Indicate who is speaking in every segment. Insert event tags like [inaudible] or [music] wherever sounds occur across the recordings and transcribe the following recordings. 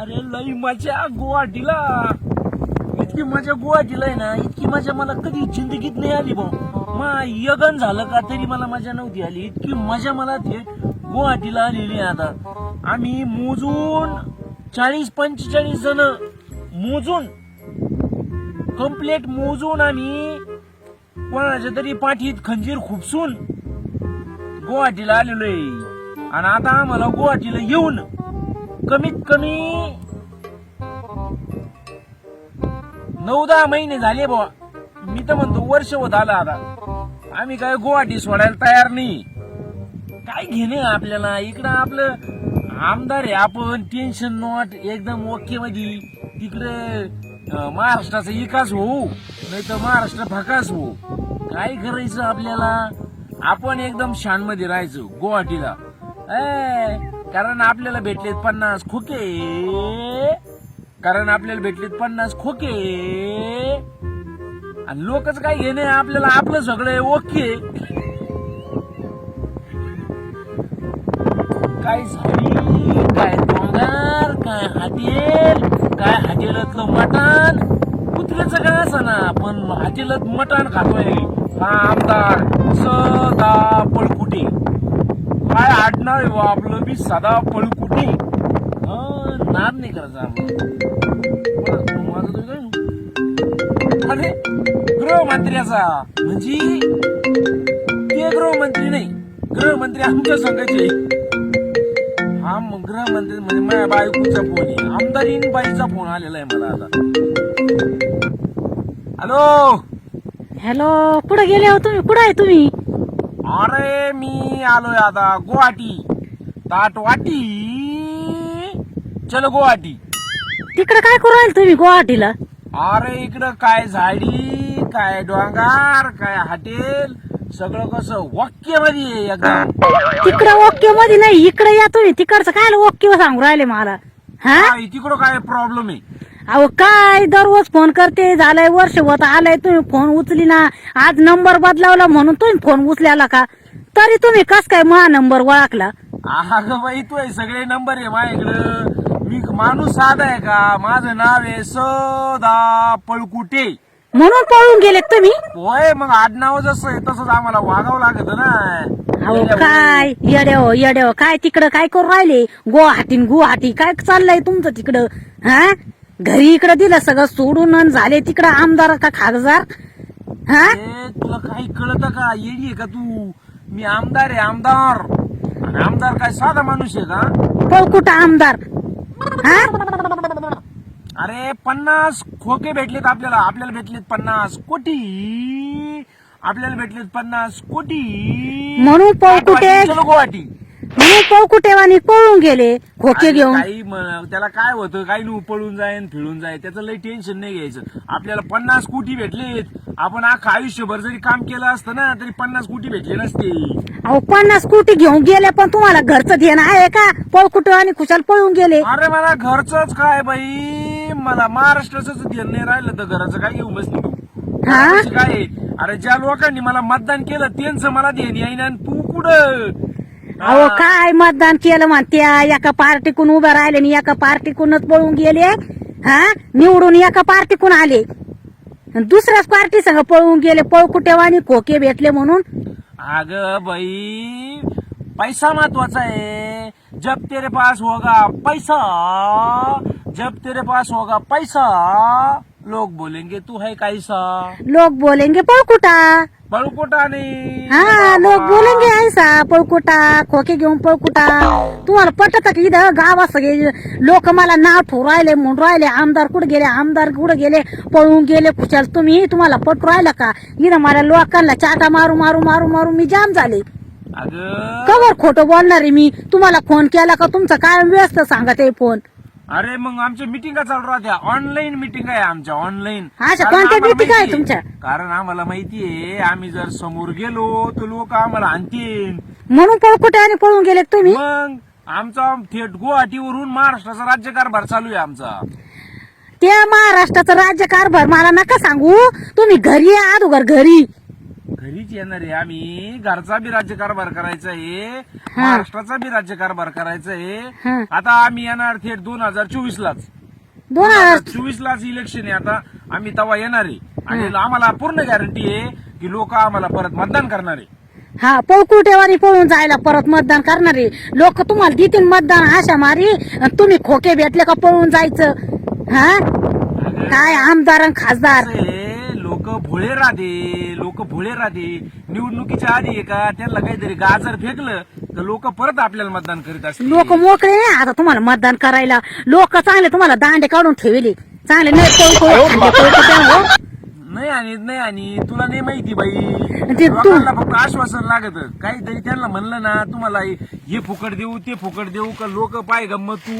Speaker 1: अरे लई मजा गुवाहाटीला. इतकी मजा गुवाहाटीला आहे ना इतकी मजा मला कधी जिंदगीत नाही आली भाऊ. मा यगन झालं का तरी मला मजा नव्हती आली. इतकी मजा मला ते गुवाहाटीला आलेली आहे आता. आम्ही मोजून चाळीस पंचेचाळीस जण मोजून कम्प्लेट मोजून आम्ही कोणाच्या तरी पाठीत खंजीर खुपसून गुवाहाटीला आलेलो आहे. आणि आता आम्हाला गुवाहाटीला येऊन कमीत कमी नऊ दहा महिने झाले बुवा. मी तर म्हणतो वर्ष होत आलं आता. आम्ही काय गुवाहाटी सोडायला तयार नाही. काय घेणे आपल्याला? इकडं आपलं आमदार आहे आपण. टेन्शन नॉट एकदम ओके मध्ये तिकडे महाराष्ट्राचा विकास होऊ नाही तर महाराष्ट्र फकास होऊ. काय करायचं आपल्याला? आपण एकदम शानमध्ये राहायचं गुवाहाटीला. कारण आपल्याला भेटलेत पन्नास खोके. कारण आपल्याला भेटलेत पन्नास खोके. आणि लोकच काय घेणे आपल्याला आपलं सगळं ओके. काय झाडी काय डोंगर काय हाटेल काय हाटेलातलं मटण? कुत्र्याचं काय असं ना पण हाटेलात मटण खातोय. हा आमदार सदा पळकुटे काय आडनाव आहे बा आपलं? मी सदा पळकुटे. हं, नाद नाही करायचा माझं अरे गृहमंत्र्याचा. म्हणजे? ते गृहमंत्री नाही. गृहमंत्री आमच्या संघाचे हा मग गृहमंत्री म्हणजे माझ्या बायकोचा फोन आहे. आमदारीन बाईचा फोन आलेला आहे मला आता. हॅलो?
Speaker 2: हॅलो कुठे गेले हो तुम्ही? कुठे आहे तुम्ही?
Speaker 1: अरे मी आलोय आता गुवाहाटी. ताटवाटी चलो गुवाहाटी.
Speaker 2: तिकडे काय करू राहिले तुम्ही गुवाहाटीला?
Speaker 1: अरे इकडं काय झाडी काय डोंगर काय हॉटेल सगळं कसं वाक्यमध्ये एकदम
Speaker 2: तिकडे ओके मध्ये नाही इकडे या तुम्ही. तिकडचं काय ओके सांगू राहिले मला? हा?
Speaker 1: तिकडं काय प्रॉब्लेम आहे?
Speaker 2: अहो काय दररोज फोन करते? झालंय वर्ष होत आलंय तुम्ही फोन उचली ना. आज नंबर बदलावला म्हणून तुम्ही फोन उचल्याला का? तरी तुम्ही कस काय मा नंबर ओळखला?
Speaker 1: अगं बाई तू हे सगळे नंबर आहे माझ्याकडं. मी माणूस साधा आहे का? माझं नाव आहे सदा पळकुटे.
Speaker 2: म्हणून पळून गेले तुम्ही?
Speaker 1: होय मग आडनाव जसं आहे तसंच आम्हाला वागावं लागत ना.
Speaker 2: अहो काय? येड्याव येड्याव काय तिकडं काय करू राहिले? गुवाहाटी गुवाहाटी काय चाललंय तुमचं तिकडं? हा? घरी इकडं दिलं सगळं सोडून अन झाले तिकडं आमदार का खासदार? हा?
Speaker 1: ए, तुला काही कळत का? येडी आहे का तू? मी आमदार आहे आमदार. आणि आमदार काय साधा माणूस आहे का?
Speaker 2: पळकुट आमदार? हा?
Speaker 1: अरे पन्नास खोके भेटलेत आपल्याला. आपल्याला भेटलेत पन्नास कोटी. आपल्याला भेटलेत पन्नास कोटी.
Speaker 2: म्हणून पळकुटे
Speaker 1: चलो गुवाहाटी.
Speaker 2: म्हणून पळकुटेवानी पळून गेले? खोके घेऊन?
Speaker 1: काही म- त्याला काय होतं? काही नाही पळून जाईन फिरून जाईल त्याचं लई टेन्शन नाही घ्यायचं. आपल्याला पन्नास कोटी भेटलेत. आपण अख्खं आयुष्यभर जरी काम केलं असतं ना तरी पन्नास कोटी भेटले नसते.
Speaker 2: अहो पन्नास कोटी घेऊन गेले पण तुम्हाला घरचं ध्यान आहे का? पळकुट आणि खुशाल पळून गेले.
Speaker 1: अरे मला घरचंच काय बाई? मला महाराष्ट्राचं ध्यान नाही राहिलं तर घराचं काय घेऊन बसली तू?
Speaker 2: हा?
Speaker 1: घराचं काय आहे? अरे ज्या लोकांनी मला मतदान केलं त्यांचं मला ध्यान येईन आणि तू कुठं?
Speaker 2: अहो. काय मतदान केलं म्हणत्या एका पार्टीकून उभे राहिले आणि एका पार्टीकूनच पळून गेले हा? निवडून एका पार्टीकून आले. आणि दुसऱ्याच पार्टी संग पळून गेले पळकुटेवानी खोके भेटले म्हणून.
Speaker 1: अग बाई पैसा महत्त्वाचा आहे. जब तेरे पास होगा पैसा जब तेरे पास होगा पैसा. लोग बोलेंगे तू है कैसा
Speaker 2: लोक बोलेंगे पळकुटा.
Speaker 1: बळकोटा नाही.
Speaker 2: हा लोक बोलेंगे पळकुटा खोके घेऊन पळकुटा. तुम्हाला पटत का इथं गावात सगळे लोक मला नाव ठेवू राहिले म्हणून राहिले? आमदार कुठे गेले? आमदार कुठे गेले? पळून गेले खुशाल. तुम्ही तुम्हाला पटू राहिलं का? इथं मला लोकांना चाटा मारू मारू मारू मारू मी जाम झाले. कवर खोटं बोलणार आहे मी? तुम्हाला फोन केला का? तुमचा काय व्यस्त सांगत आहे फोन?
Speaker 1: अरे मग आमच्या मिटिंगा चालू राहत्या? ऑनलाईन मिटिंग आहे आमच्या ऑनलाईन
Speaker 2: अच्छा, कोणत्या meeting आहे तुमच्या?
Speaker 1: कारण आम्हाला माहितीये आम्ही जर समोर गेलो तर लोक आम्हाला आणतील.
Speaker 2: म्हणून पळकुटे आणि पळून गेले तुम्ही?
Speaker 1: मग आमचा थेट गुवाहाटीवरून महाराष्ट्राचा राज्यकारभार चालू आहे आमचा.
Speaker 2: त्या महाराष्ट्राचं राज्य कारभार मला नका सांगू. तुम्ही घरी या अगोदर घरी.
Speaker 1: घरी मीच येणार आहे आम्ही. घरचा बी राज्यकारभार करायचा आहे. महाराष्ट्राचा बी राज्यकारभार करायचा आहे.
Speaker 2: हा.
Speaker 1: आता आम्ही येणार थेट दोन हजार चोवीस लाच
Speaker 2: दोन हजार
Speaker 1: चोवीस लाच इलेक्शन आहे आता. आम्ही तेव्हा येणार आहे. आणि आम्हाला पूर्ण गॅरंटी आहे की लोक आम्हाला परत मतदान करणार आहे.
Speaker 2: हा पळकुटेवारी पळून जायला परत मतदान करणारे लोक तुम्हाला देतील मतदान आशा मारी. तुम्ही खोके भेटले का पळून जायचं? हा? काय आमदार खासदार?
Speaker 1: लोक भोळे राहते लोक भोळे राहते. निवडणुकीच्या आधी आहे का त्यांना काहीतरी गाजर फेकलं तर लोक परत आपल्याला मतदान करीत असतील.
Speaker 2: लोक मोकळे नाही आता तुम्हाला मतदान करायला. लोक चांगले तुम्हाला दांडे काढून ठेवले. चांगले नाही.
Speaker 1: नाही आणि नाही आणि तुला नाही माहिती बाई.
Speaker 2: ते तू-
Speaker 1: लोकांना फक्त आश्वासन लागत. काहीतरी त्यांना म्हणलं ना तुम्हाला हे फुकट देऊ ते फुकट देऊ का लोक पाय गंमत तू?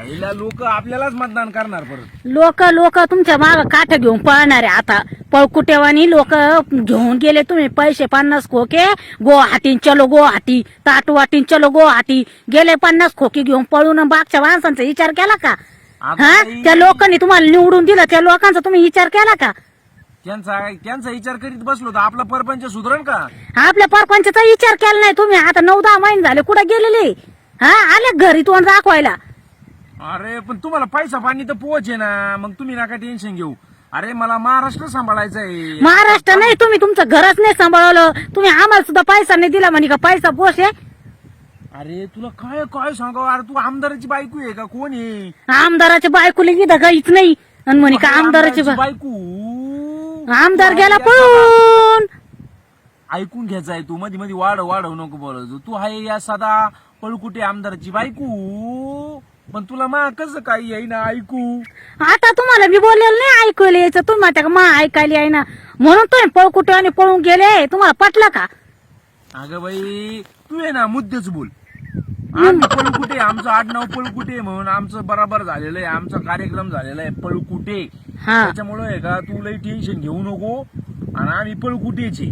Speaker 1: लोक आपल्यालाच मतदान करणार परत.
Speaker 2: लोक लोक तुमच्या माग काठ घेऊन पळणार आता. पळकुटेवानी लोक घेऊन गेले तुम्ही. पैसे पन्नास खोके गुवाहाटी चलो गुवाहाटी. ताटवाटीन चलो गुवाहाटी. गेले पन्नास खोके घेऊन पळून बागच्या माणसांचा विचार केला का? हा?
Speaker 1: बाई,
Speaker 2: त्या लोकांनी तुम्हाला निवडून दिलं त्या लोकांचा तुम्ही विचार केला का?
Speaker 1: त्यांचा त्यांचा विचार करीत बसलो तर आपला परपंच सुधरण का?
Speaker 2: आपल्या परपंचाचा विचार केला नाही तुम्ही. आता नऊ दहा महिने झाले. कुठे गेलेले? हा? आले घरी तोंड दाखवायला?
Speaker 1: अरे पण तुम्हाला पैसा पाणी तर पोहोचे ना. मग तुम्ही नका टेन्शन घेऊ. अरे मला महाराष्ट्र सांभाळायचं आहे
Speaker 2: महाराष्ट्र नाही तुम्ही तुमचं घरच नाही सांभाळलं. तुम्ही आम्हाला सुद्धा पैसा नाही दिला म्हणे का? पैसा आहे.
Speaker 1: अरे तुला काय काय सांगावं? अरे तू आमदाराची बायको आहे का? कोण आहे?
Speaker 2: आमदाराच्या बायकोला इथं काहीच नाही. आणि म्हणे का आमदाराची बा-
Speaker 1: बायको?
Speaker 2: आमदार गेला पळून.
Speaker 1: ऐकून घ्यायचा आहे तू. मध्ये मध्ये वाढ वाढवू नको बोलायचं. तू आहे या सदा पळकुटे आमदाराची बायको. पण तुला मा कसं काही येईना ऐकू?
Speaker 2: आता तुम्हाला मी बोललेलं नाही ऐकलं यायचं. तुम्ही का मा ऐकायला आहे ना म्हणून तुम्ही पळकुटे आणि पळून गेले. तुम्हाला पटलं का?
Speaker 1: अगं बाई तू आहे ना मुद्देच बोल. आम्ही पळकुटे आमचं आडनाव पळकुटे म्हणून आमचं बराबर झालेलं आहे आमचा कार्यक्रम झालेला आहे पळकुटे.
Speaker 2: हा.
Speaker 1: त्याच्यामुळे आहे का तू लई टेन्शन घेऊ नको आणि आम्ही पळकुटेचे.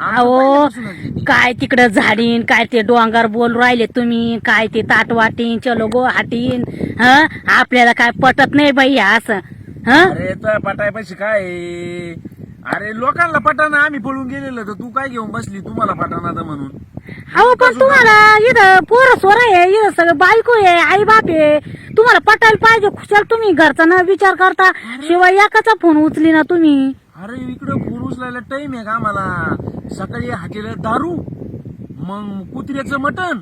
Speaker 1: आमचं
Speaker 2: अहो
Speaker 1: पहिल्यापासूनच आहे.
Speaker 2: काय तिकडं झाडीन काय ते डोंगर बोल राहिले तुम्ही काय ते ताटवाटीन चलो गो हाटीन ह? आपल्याला काय पटत नाही बाई हे असं ह?
Speaker 1: अरे तर पटाय पैसे काय? आहे? अरे लोकांना पटाना आम्ही पळून गेलेलो तर तू काय घेऊन बसली? तुम्हाला पटाना तर म्हणून.
Speaker 2: अहो पण तुम्हाला इथं पोरं सोर आहे इथं सगळं बायको आहे आई बाप आहे. तुम्हाला पटायला पाहिजे खुशाल तुम्ही घरचा न विचार करता. शिवाय एकाचा फोन उचली ना तुम्ही.
Speaker 1: अरे इकडं फोन उचलायला टाइम आहे का आम्हाला? सकाळी हाटेला दारू मग कुत्र्याचं मटण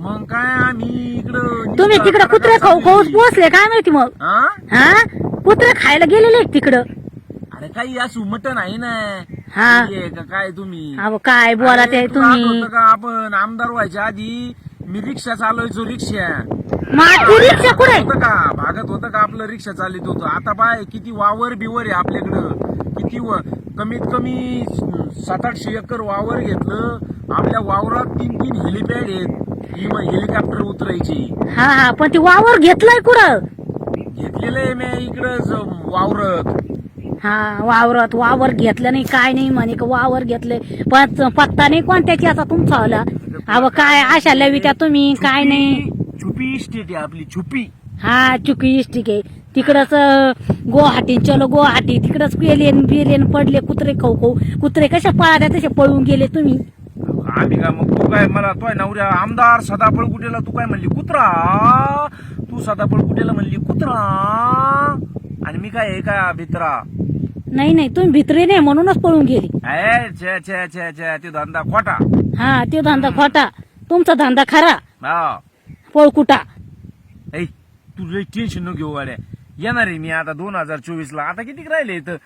Speaker 1: मग काय आम्ही इकडं
Speaker 2: तुम्ही तिकडे कुत्रे खाऊ खाऊच पोचले काय माहिती मग?
Speaker 1: हा
Speaker 2: हा कुत्रे खायला गेलेले आहेत तिकडं.
Speaker 1: अरे काही असू मटण आहे ना.
Speaker 2: हा.
Speaker 1: का काय तुम्ही?
Speaker 2: अहो काय बोला ते
Speaker 1: तुला
Speaker 2: तुम्ही.
Speaker 1: आठवतं का आपण? आमदार व्हायच्या आधी मी रिक्षा चालवायचो रिक्षा.
Speaker 2: माझी रिक्षा कुठे?
Speaker 1: होतं का? भागत होतं का आपलं रिक्षा चालित होतं? आता पाय किती वावर बिवर आहे आपल्याकडं. किती व कमीत कमी सात आठशे एकर वावर घेतलं. आपल्या वावरात तीन तीन हेलिपॅड आहेत. ही मग हेलिकॉप्टर उतरायची.
Speaker 2: हा हा पण ती वावर घेतलंय कुठं?
Speaker 1: घेतलेलं आहे मी इकडं वावरत.
Speaker 2: हा वावरात वावर घेतलं नाही काय नाही म्हणे का वावर घेतलंय. पण पत्ता नाही कोणत्याची आता तुमचा आला अहो काय आशा लवित्या तुम्ही काय नाही.
Speaker 1: छुपी इस्टेट आहे आपली छुपी.
Speaker 2: हा चुकी इष्टिक आहे. तिकडच गुवाहाटी चलो गुवाहाटी तिकडच पेलेन बिलेन पडले कुत्रे खाऊ खाऊ. कुत्रे कशा पळाल्या तसे पळून गेले तुम्ही.
Speaker 1: आम्ही का मग तू काय मला तोय नवऱ्या आमदार सदाफळ कुटेला तू काय म्हणली कुत्रा? तू सदाफळ कुटेला म्हणली कुत्रा? आणि मी काय आहे का भित्रा
Speaker 2: नाही नाही तुम्ही भित्रे नाही म्हणूनच पळून गेली.
Speaker 1: ए, छे छे छे छे ते धंदा खोटा.
Speaker 2: हा ते धंदा खोटा. तुमचा धंदा खरा.
Speaker 1: हा.
Speaker 2: पळकुटा
Speaker 1: ऐ तू लई टेन्शन न घेऊ गाड्या येणार आहे मी आता दोन हजार चोवीस ला आता किती राहिले तर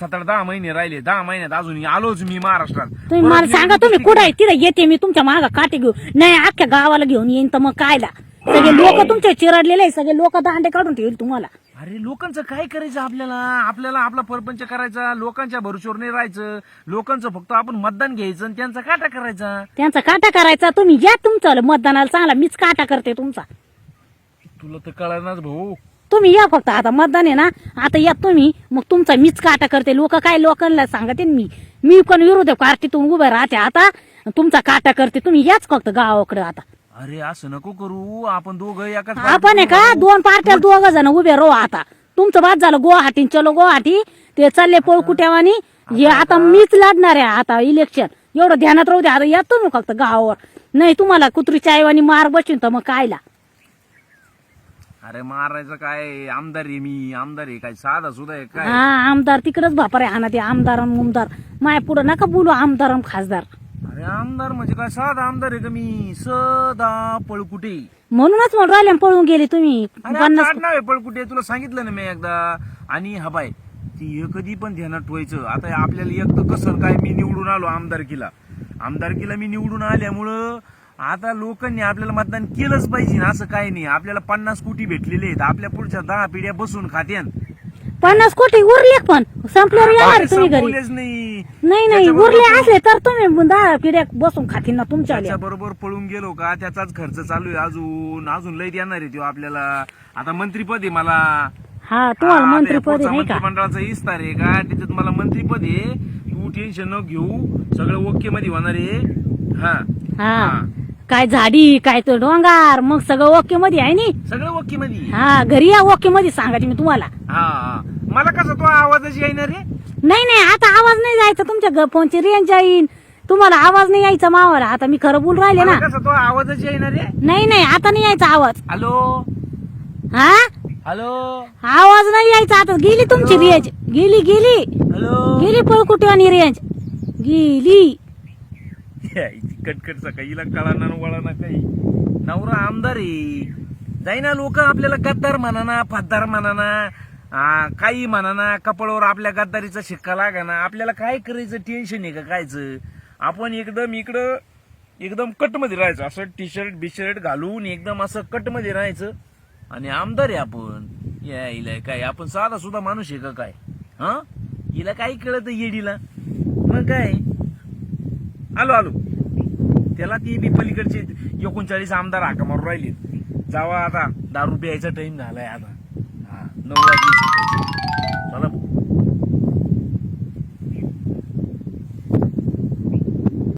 Speaker 1: सात आठ दहा महिने राहिले. दहा महिन्यात अजून आलोच मी महाराष्ट्रात.
Speaker 2: तुम्ही मला
Speaker 1: परत
Speaker 2: सांगा तुम्ही कुठे आहे? तिथे येते मी तुमच्या मागा काटे घेऊ नाही अख्ख्या गावाला घेऊन येईन तर मग कायला? सगळे लोक [laughs] तुमचे चिरडलेले आहे, सगळे लोक दांडे काढून ठेवतील तुम्हाला.
Speaker 1: अरे लोकांचं काय करायचं आपल्याला? आपल्याला आपला परपंच करायचा लोकांच्या भरोश्यावर नाही राहायचं. लोकांचं फक्त आपण मतदान घ्यायचं आणि त्यांचा काटा करायचा.
Speaker 2: त्यांचा काटा करायचा. तुम्ही या तुमचं मतदानाला चांगला. मीच काटा करते तुमचा.
Speaker 1: तुला तर कळणार भाऊ.
Speaker 2: तुम्ही या फक्त. आता मतदान आहे ना? आता या तुम्ही. मग तुमचा मीच काटा करते. लोक काय लोकांना सांगते मी. मी पण विरोध पार्टीतून उभे राहते आता. तुमचा काटा करते तुम्ही. याच फक्त गावाकडे आता.
Speaker 1: अरे असं नको करू. आपण दोघं एकाच
Speaker 2: आपण आहे का दोन पार्ट्या दोघ जण उभे राहू आता. तुमचं बाद झालं गुवाहाटी चलो गुवाहाटी. ते चालले पळकुट्यावानी हे आता मीच लढणार आहे आता इलेक्शन एवढं ध्यानात राहू द्या आता येतो मी फक्त गावावर. नाही तुम्हाला कुत्री चायवानी मार बसून तर मग कायला?
Speaker 1: अरे मारायचं काय? आमदार आहे मी. आमदार आहे काय? साधा सुद्धा आहे काय?
Speaker 2: हा आमदार तिकडेच बापारे. आणा ते आमदार आणि माय पुढं नका बोलू आमदार आणि खासदार.
Speaker 1: अरे आमदार म्हणजे काय? साधा आमदार आहे का मी? सदा पळकुटे.
Speaker 2: म्हणूनच म्हणून राहिले पळून गेले तुम्ही.
Speaker 1: अरे
Speaker 2: पन्नास
Speaker 1: आमचं आडनाव आहे पळकुटे. तुला सांगितलं ना मी एकदा. आणि हा बाय ती कधी पण ध्यानात ठेवायचं. आता आपल्याला एक तर कसं काय मी निवडून आलो आमदारकीला. आमदारकीला मी निवडून आल्यामुळं आता लोकांनी आपल्याला मतदान केलंच पाहिजे ना. असं काही नाही. आपल्याला पन्नास कोटी भेटलेले आहेत. आपल्या पुढच्या दहा पिढ्या बसून खात्यान.
Speaker 2: पन्नास कोटी उरले पण. संपल्यावर येणार तुम्ही घरी.
Speaker 1: संपवलेच नाही.
Speaker 2: नाही नाही
Speaker 1: त्याच्याबरोबर
Speaker 2: उरले असले तर तुम्ही दहा पिढ्या बसून खातील ना तुमच्या
Speaker 1: त्याच्या बरोबर पळून गेलो का? त्याचाच खर्च चालू आहे अजून. अजून लय येणार आहे तो आपल्याला. आता मंत्रीपद आहे मला.
Speaker 2: हा तुम्हाला
Speaker 1: हा,
Speaker 2: मंत्रीपद
Speaker 1: पुढचं
Speaker 2: आहे का?
Speaker 1: मंत्रिमंडळाचा इस्तार आहे का? त्याच्यात मला मंत्रीपद आहे. तू टेन्शन न घेऊ. सगळं ओके मध्ये होणार आहे. हा.
Speaker 2: हा.
Speaker 1: हा.
Speaker 2: काय झाडी काय तो डोंगार मग सगळं ओके मध्ये आहे नी?
Speaker 1: सगळं ओके मध्ये
Speaker 2: हा घरी या ओके मध्ये सांगायचे मी तुम्हाला.
Speaker 1: हा हा. मला कसा तो आवाजच येणार रे?
Speaker 2: नाही नाही आता आवाज नाही जायचा तुमच्या फोनची रेंज जाईन तुम्हाला आवाज नाही यायचा मावाला. आता मी खरं बोल राहिले ना.
Speaker 1: मला कसा तो आवाजच येणार रे?
Speaker 2: नाही नाही आता नाही यायचा आवाज.
Speaker 1: हॅलो?
Speaker 2: हा?
Speaker 1: हॅलो?
Speaker 2: आवाज नाही यायचा आता. गेली तुमची रेंज गेली गेली.
Speaker 1: हॅलो?
Speaker 2: गेली पळकुटी आणि रेंज गेली
Speaker 1: कटकट सकाळीला कळाना वळाना काही. नवरा आमदार आहे. जाईना लोक आपल्याला गद्दार म्हणाना फद्दार म्हणाना. आ, काही म्हणा ना कपाळावर आपल्या गद्दारीचा शिक्का लागाना आपल्याला काय करायचं टेन्शन आहे का कायचं? आपण एकदम इकडं एकदम कटमध्ये राहायचं असं टी शर्ट बी शर्ट घालून एकदम असं कटमध्ये राहायचं. आणि आमदार आहे आपण. या काय आपण साधा सुद्धा माणूस आहे का काय? हा? हिला काय कळत येडीला. मग काय? आलो आलो. त्याला ती बी पलीकडचे एकोणचाळीस आमदार हाका मारून राहिले. जावा आता दारू प्यायचा टाइम झालाय आता. नऊ वाजले